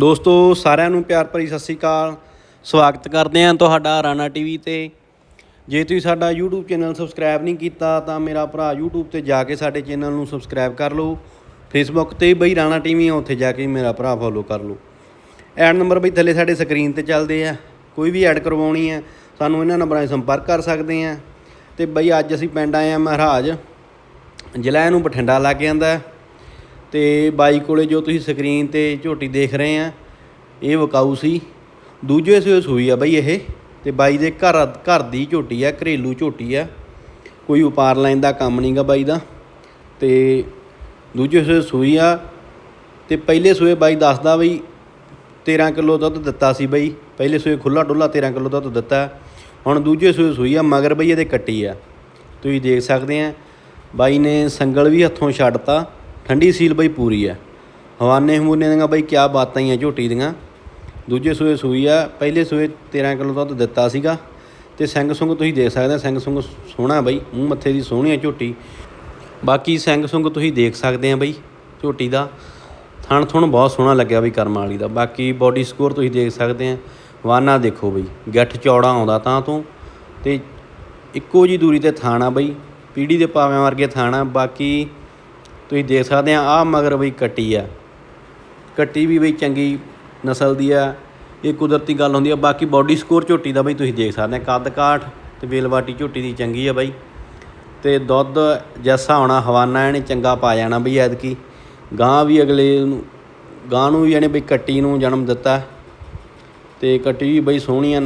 ਦੋਸਤੋ, ਸਾਰਿਆਂ ਨੂੰ ਪਿਆਰ ਭਰੀ ਸਤਿ ਸ੍ਰੀ ਅਕਾਲ। ਸਵਾਗਤ ਕਰਦੇ ਹਾਂ ਤੁਹਾਡਾ ਰਾਣਾ ਟੀਵੀ ਤੇ। ਜੇ ਤੁਸੀਂ ਸਾਡਾ YouTube ਚੈਨਲ ਸਬਸਕ੍ਰਾਈਬ ਨਹੀਂ ਕੀਤਾ, ਤਾਂ ਮੇਰਾ ਭਰਾ YouTube ਤੇ ਜਾ ਕੇ ਸਾਡੇ ਚੈਨਲ ਨੂੰ ਸਬਸਕ੍ਰਾਈਬ ਕਰ ਲਓ। Facebook ਤੇ ਬਈ ਰਾਣਾ ਟੀਵੀ ਆ, ਉੱਥੇ ਜਾ ਕੇ ਮੇਰਾ ਭਰਾ ਫੋਲੋ ਕਰ ਲਓ। ਐਡ ਨੰਬਰ ਬਈ ਥੱਲੇ ਸਾਡੇ ਸਕਰੀਨ ਤੇ ਚੱਲਦੇ ਆ। ਕੋਈ ਵੀ ਐਡ ਕਰਵਾਉਣੀ ਹੈ ਸਾਨੂੰ ਇਹਨਾਂ ਨੰਬਰਾਂ 'ਤੇ ਸੰਪਰਕ ਕਰ ਸਕਦੇ ਆ। ਤੇ ਬਈ ਅੱਜ ਅਸੀਂ ਪਿੰਡ ਆਏ ਆ ਮਹਾਰਾਜ। ਜ਼ਿਲ੍ਹਾ ਇਹਨੂੰ ਬਠਿੰਡਾ ਲੱਗ ਜਾਂਦਾ। ਹੈ। ਤੇ ਬਾਈ ਕੋਲੇ ਜੋ ਤੁਸੀਂ ਸਕਰੀਨ ਤੇ ਝੋਟੀ ਦੇਖ ਰਹੇ ਆ, ਇਹ ਵਕਾਊ ਸੀ। ਦੂਜੇ ਸੂਏ ਸੂਈ ਆ ਬਾਈ ਇਹ, ਤੇ ਬਾਈ ਦੇ ਘਰ ਘਰ ਦੀ ਝੋਟੀ ਆ, ਘਰੇਲੂ ਝੋਟੀ ਆ। ਕੋਈ ਉਪਾਰ ਲੈਣ ਦਾ ਕੰਮ ਨਹੀਂਗਾ ਬਾਈ ਦਾ। ਤੇ ਦੂਜੇ ਸੂਏ ਸੂਈ ਆ, ਤੇ ਪਹਿਲੇ ਸੂਏ ਬਾਈ ਦੱਸਦਾ ਬਈ 13 ਕਿਲੋ ਦੁੱਧ ਦਿੱਤਾ ਸੀ ਬਈ। ਪਹਿਲੇ ਸੂਏ ਖੁੱਲਾ ਡੁੱਲਾ 13 ਕਿਲੋ ਦੁੱਧ ਦਿੱਤਾ। ਹੁਣ ਦੂਜੇ ਸੂਏ ਸੂਈ ਆ, ਮਗਰ ਬਈ ਇਹਦੇ ਕੱਟੀ ਆ। ਤੁਸੀਂ ਦੇਖ ਸਕਦੇ ਆ, ਬਾਈ ਨੇ ਸੰਗਲ ਵੀ ਹੱਥੋਂ ਛੱਡਤਾ। ਠੰਡੀ ਸੀਲ ਬਈ ਪੂਰੀ ਹੈ ਹਵਾਨੇ ਹਮੂਨੇ ਦੀਆਂ ਬਈ ਕਿਆ ਬਾਤਾਂ ਹੀ ਆ ਝੋਟੀ ਦੀਆਂ। ਦੂਜੇ ਸੂਏ ਸੂਈ ਆ, ਪਹਿਲੇ ਸੂਏ 13 ਕਿਲੋ ਦੁੱਧ ਦਿੱਤਾ ਸੀਗਾ। ਤੇ ਸਿੰਘ ਸੁੰਗ ਤੁਸੀਂ ਦੇਖ ਸਕਦੇ ਸਿੰਘ ਸੁੰਗ ਸੋਹਣਾ ਬਈ, ਮੂੰਹ ਮੱਥੇ ਦੀ ਸੋਹਣੀ ਆ ਝੋਟੀ। ਬਾਕੀ ਸਿੰਘ ਸੁੰਗ ਤੁਸੀਂ ਦੇਖ ਸਕਦੇ ਆ ਬਈ, ਝੋਟੀ ਦਾ। ਥਣ ਥੁਣ ਬਹੁਤ ਸੋਹਣਾ ਲੱਗਿਆ ਬਈ ਕਰਮ ਵਾਲੀ ਦਾ। ਬਾਕੀ ਬਾਡੀ ਸਕੋਰ ਤੁਸੀਂ ਦੇਖ ਸਕਦੇ ਆ ਵਾਨਾ ਦੇਖੋ ਬਈ, ਗੱਠ ਚੌੜਾ ਆਉਂਦਾ ਤਾਂ ਤੋਂ। ਤੇ ਇੱਕੋ ਜੀ ਦੂਰੀ ਤੇ ਥਾਣਾ ਬਈ, ਪੀੜੀ ਦੇ ਪਾਵਿਆਂ ਵਰਗੇ ਥਾਣਾ। ਬਾਕੀ ਤੁਸੀਂ ਦੇਖ ਸਕਦੇ ਆ ਆ ਮਗਰ ਬਈ ਕੱਟੀ ਆ। ਕੱਟੀ ਵੀ ਬਈ ਚੰਗੀ ਨਸਲ ਦੀ ਆ, ਇਹ ਕੁਦਰਤੀ ਗੱਲ ਹੁੰਦੀ ਆ। ਬਾਕੀ ਬਾਡੀ ਸਕੋਰ ਝੋਟੀ ਦਾ ਬਈ ਤੁਸੀਂ ਦੇਖ ਸਕਦੇ ਆ, ਕੱਦ ਕਾਠ ਤੇ ਵੇਲਵਾਟੀ ਝੋਟੀ ਦੀ ਚੰਗੀ ਆ ਬਈ। ਤੇ ਦੁੱਧ ਜੈਸਾ ਹੋਣਾ, ਹਵਾਨਾ ਇਹਨੇ ਚੰਗਾ ਪਾ ਜਾਣਾ ਬਈ ਐਤਕੀ। ਗਾਂ ਵੀ ਅਗਲੇ ਨੂੰ ਗਾਂ ਨੂੰ ਵੀ ਇਹਨੇ ਬਈ ਕੱਟੀ ਨੂੰ ਜਨਮ ਦਿੱਤਾ। ਤੇ ਕੱਟੀ ਵੀ ਬਈ ਸੋਹਣੀ ਆ।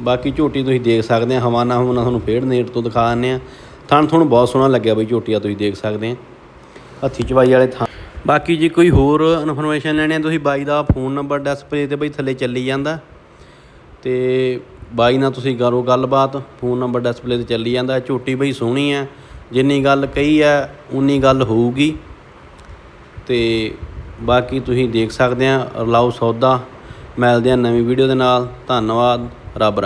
ਬਾਕੀ ਝੋਟੀ ਤੁਸੀਂ ਦੇਖ ਸਕਦੇ ਆ ਹਵਾਨਾ ਹਵਾਨਾ ਤੁਹਾਨੂੰ ਫੇੜ ਨੇੜ ਤੋਂ ਦਿਖਾ ਦਿੰਦੇ ਆ। ਥਣ ਤੁਹਾਨੂੰ ਬਹੁਤ ਸੋਹਣਾ ਲੱਗਿਆ ਬਈ ਝੋਟੀਆ ਤੁਸੀਂ ਦੇਖ ਸਕਦੇ ਆ। ਹੱਥੀ ਚਵਾਈ ਵਾਲੇ ਥਾਂ। ਬਾਕੀ ਜੇ ਕੋਈ ਹੋਰ ਇਨਫੋਰਮੇਸ਼ਨ ਲੈਣੀ ਹੈ, ਤੁਸੀਂ ਬਾਈ ਦਾ ਫੋਨ ਨੰਬਰ ਡਿਸਪਲੇ ਤੇ ਬਈ ਥੱਲੇ ਚੱਲੀ ਜਾਂਦਾ। ਤੇ ਬਾਈ ਨਾਲ ਤੁਸੀਂ ਕਰੋ ਗੱਲਬਾਤ ਫੋਨ ਨੰਬਰ ਡਿਸਪਲੇ ਤੇ ਚੱਲੀ ਜਾਂਦਾ। ਝੋਟੀ ਬਈ ਸੋਹਣੀ ਹੈ, ਜਿੰਨੀ ਗੱਲ ਕਹੀ ਹੈ, ਉਨੀ ਗੱਲ ਹੋਊਗੀ। ਤੇ ਬਾਕੀ ਤੁਸੀਂ ਦੇਖ ਸਕਦੇ ਆ ਰਲਾਓ ਸੌਦਾ। ਮਿਲਦੇ ਆ ਨਵੀਂ ਵੀਡੀਓ ਦੇ ਨਾਲ। ਧੰਨਵਾਦ, ਰੱਬ